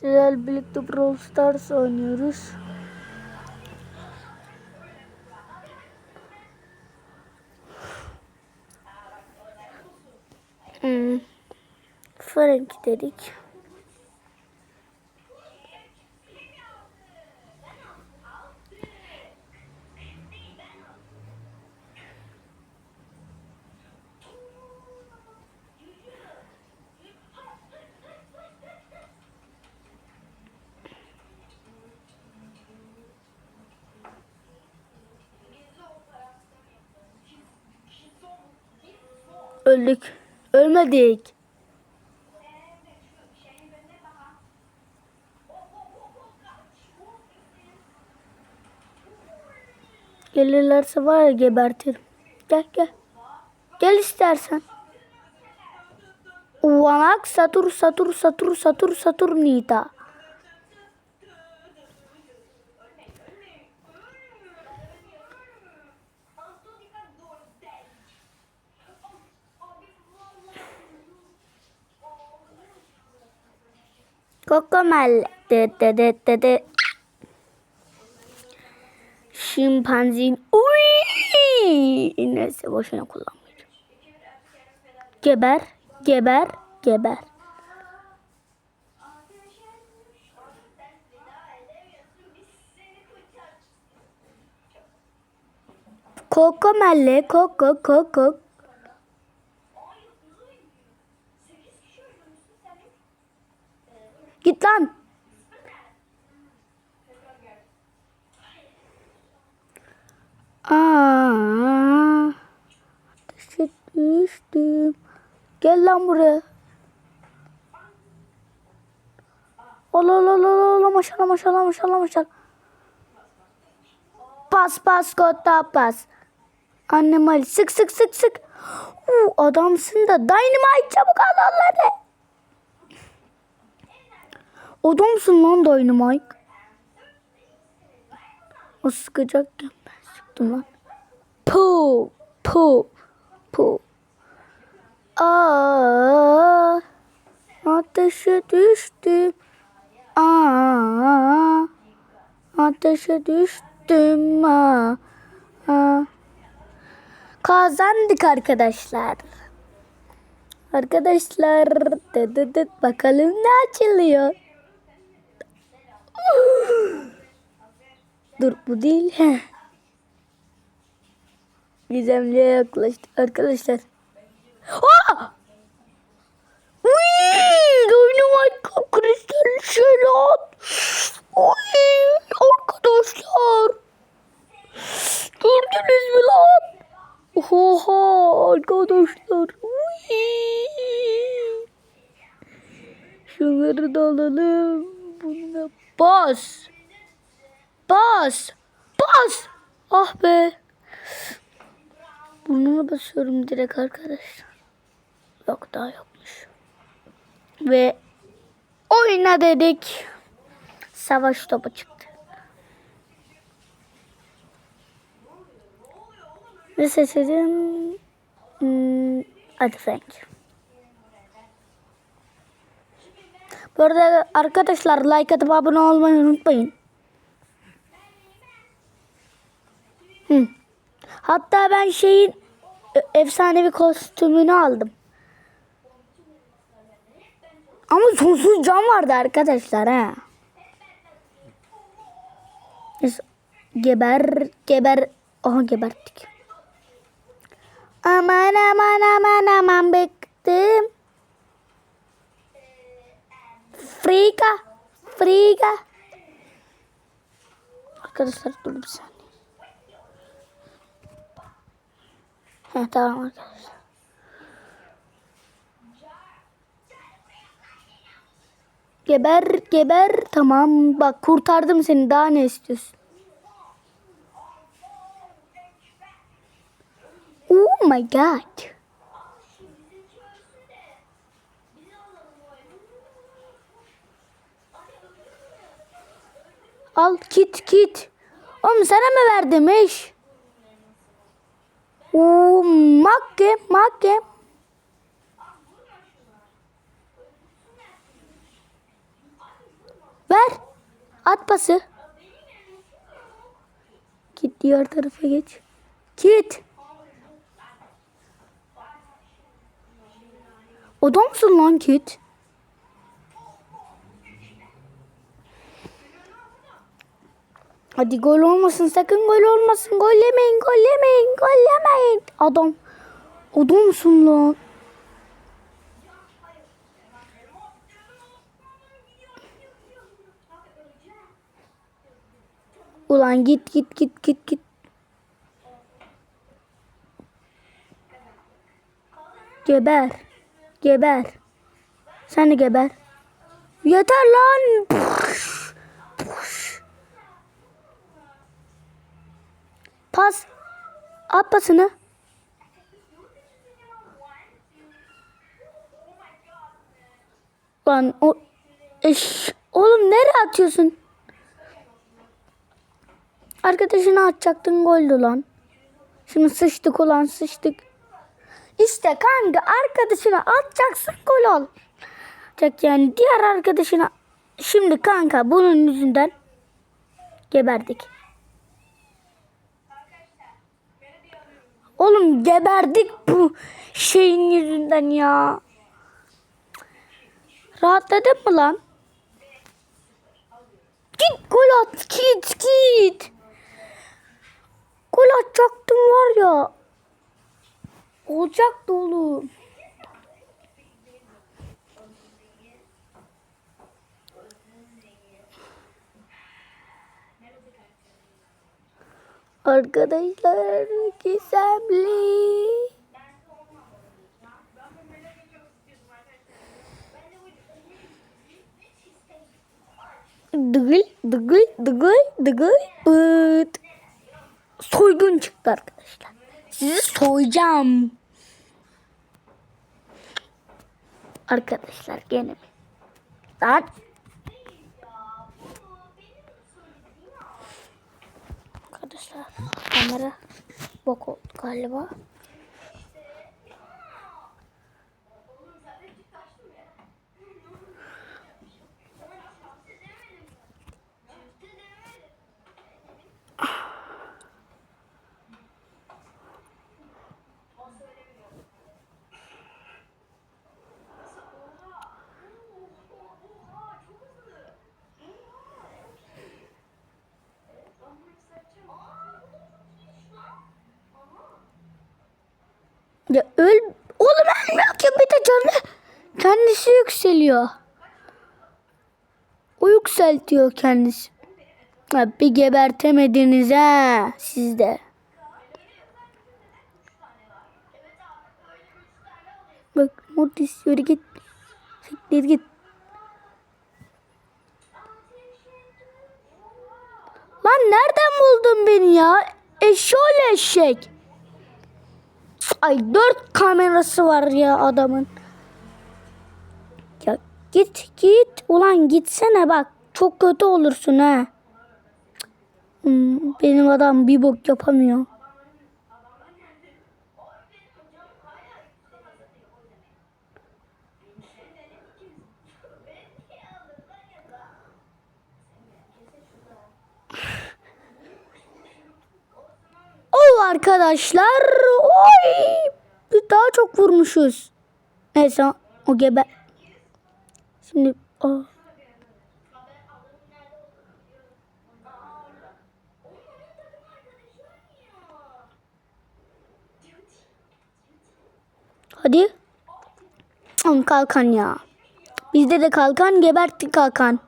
Sizlerle birlikte Brawl Stars oynuyoruz. Hmm. Frank dedik. Öldük. Ölmedik. Gelirlerse var ya gebertirim. Gel gel. Gel istersen. Uvanak satur satur satur satur satur nita. Kokomel. De de de de de. Şimpanzin. Uy! Neyse boşuna kullanmayacağım. Geber, geber, geber. Kokomelle, koko, koko. Git lan. Aa, düştüm. Gel lan buraya. Ola ola ola ola ola maşallah maşallah maşallah maşallah. Pas pas kota pas. Annem Ali sık sık sık sık. Uu, adamsın da dynamite çabuk al onları. Adamsın lan dynamite. O sıkacakken ben sıktım lan. Pu pu pu. Aa, ateşe düştüm. Aa, ateşe düştüm. Aa, aa. Kazandık arkadaşlar. Arkadaşlar dı, bakalım ne açılıyor. Dur bu değil. Heh. Gizemli'ye yaklaştık arkadaşlar. Aa! Dynamite kristal şelat. Uy! Arkadaşlar. Gördünüz mü lan? Oha arkadaşlar. Uy! Şunları da alalım. Bas. Bas. Bas. Ah be. Burnuma basıyorum direkt arkadaşlar. Yok daha yokmuş. Ve oyna dedik. Savaş topu çıktı. Ne seçelim? Hmm, hadi Frank. Bu arada arkadaşlar like atıp abone olmayı unutmayın. Hı. Hatta ben şeyin e- efsanevi kostümünü aldım. Ama sonsuz can vardı arkadaşlar ha. Geber, geber. Aha geberttik. Aman aman aman aman bıktım. Frika, frika. Arkadaşlar dur bir saniye. Heh, tamam arkadaşlar. Geber geber tamam bak kurtardım seni daha ne istiyorsun? Oh my god. Al kit kit. Oğlum sana mı verdim iş? Oo, makke makke. At pası. Git diğer tarafa geç. Git. Oda mısın lan Kit? Hadi gol olmasın sakın gol olmasın. Gol yemeyin gol yemeyin gol yemeyin. Adam. Oda mısın lan? Ulan git git git git git. Geber. Geber. Sen de geber. Yeter lan. Puş, Pas. At pasını. Lan o... Eş, oğlum nereye atıyorsun? Arkadaşını atacaktın goldü lan. Şimdi sıçtık ulan sıçtık. İşte kanka arkadaşına atacaksın gol ol. Olacak yani diğer arkadaşına. Şimdi kanka bunun yüzünden geberdik. Oğlum geberdik bu şeyin yüzünden ya. Rahatladın mı lan? Git gol at git git. Gol atacaktım var ya. Olacaktı oğlum. Arkadaşlar gizemli. Dıgıl dıgıl dıgıl dıgıl bıt. Soygun çıktı arkadaşlar. Sizi soyacağım. Arkadaşlar gene mi? Lan. Arkadaşlar kamera bok oldu galiba. Ya öl... Oğlum ölmüyor ki bir de canı kendisi yükseliyor. O yükseltiyor kendisi. Ha, bir gebertemediniz ha siz de. Bak Mortis yürü git. Siktir git. Lan nereden buldun beni ya? Eşşoğlu eşek. Ay dört kamerası var ya adamın. Ya git git. Ulan gitsene bak. Çok kötü olursun ha. Hmm, benim adam bir bok yapamıyor. Oo arkadaşlar. Oy! Daha çok vurmuşuz. Neyse o gebe. Şimdi o. Hadi. Oğlum kalkan ya. Bizde de kalkan geberttik kalkan.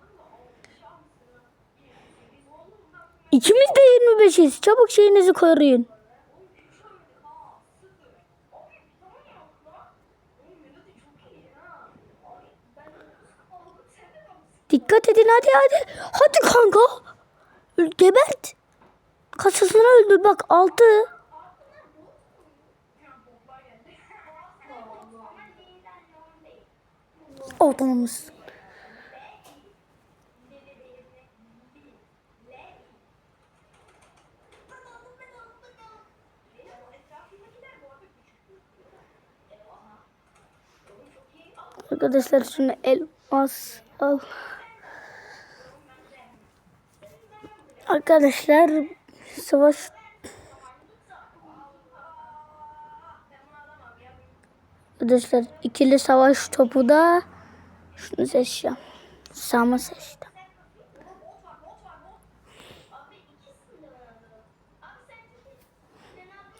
İkimiz de 25'iz. Çabuk şeyinizi koruyun. Dikkat edin hadi hadi. Hadi kanka. Gebert. Kasasını öldür bak altı. Odamız. Arkadaşlar şunu elmas al. Arkadaşlar savaş Arkadaşlar ikili savaş topu da şunu seçeceğim. Sam'ı seçtim.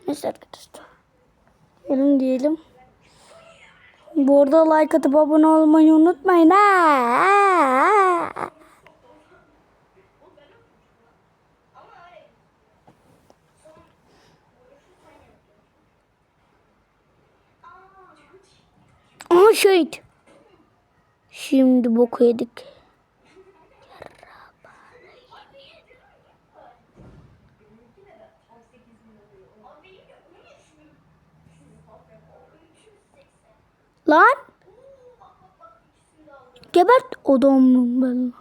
Neyse arkadaşlar. Gelin diyelim. Bu arada like atıp abone olmayı unutmayın ha. Aha şehit. Şimdi boku yedik. Lan. Gebert adamım ben.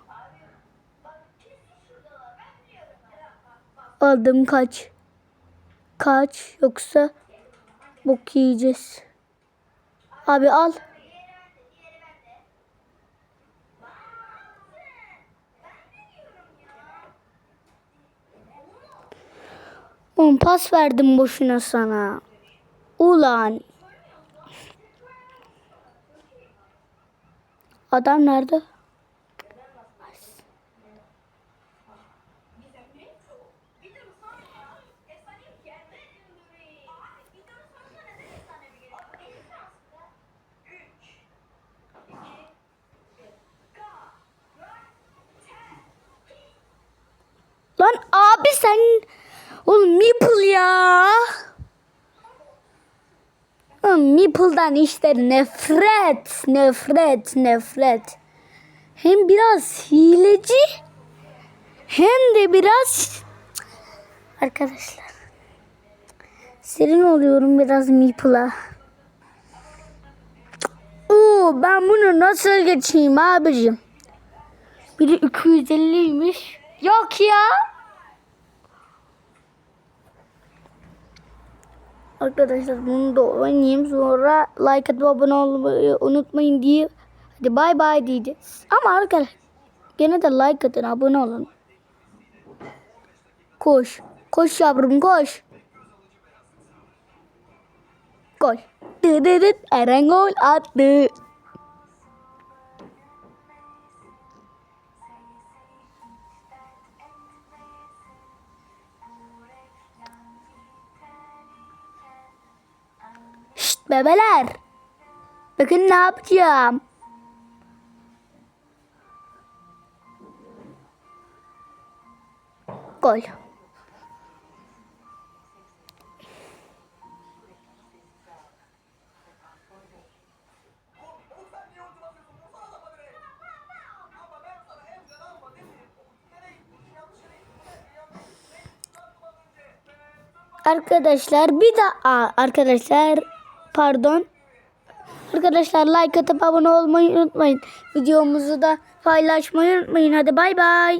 Aldım kaç. Kaç yoksa bok yiyeceğiz. Abi al. Oğlum pas verdim boşuna sana. Ulan. Adam nerede? Lan abi sen oğlum Meeple ya. Meeple'dan işte nefret, nefret, nefret. Hem biraz hileci hem de biraz arkadaşlar serin oluyorum biraz Meeple'a. Oo ben bunu nasıl geçeyim abicim? Biri 250'ymiş. Yok ya. Arkadaşlar bunu da oynayayım sonra like atıp abone olmayı unutmayın diye. Hadi bay bay diyeceğiz. Ama arkadaşlar gene de like atın abone olun. Koş. Koş yavrum koş. Gol. Dıdıdıt Eren gol attı. Bebeler. Bakın ne yapacağım. Gol. Arkadaşlar bir daha arkadaşlar pardon. Arkadaşlar like atıp abone olmayı unutmayın. Videomuzu da paylaşmayı unutmayın. Hadi bay bay.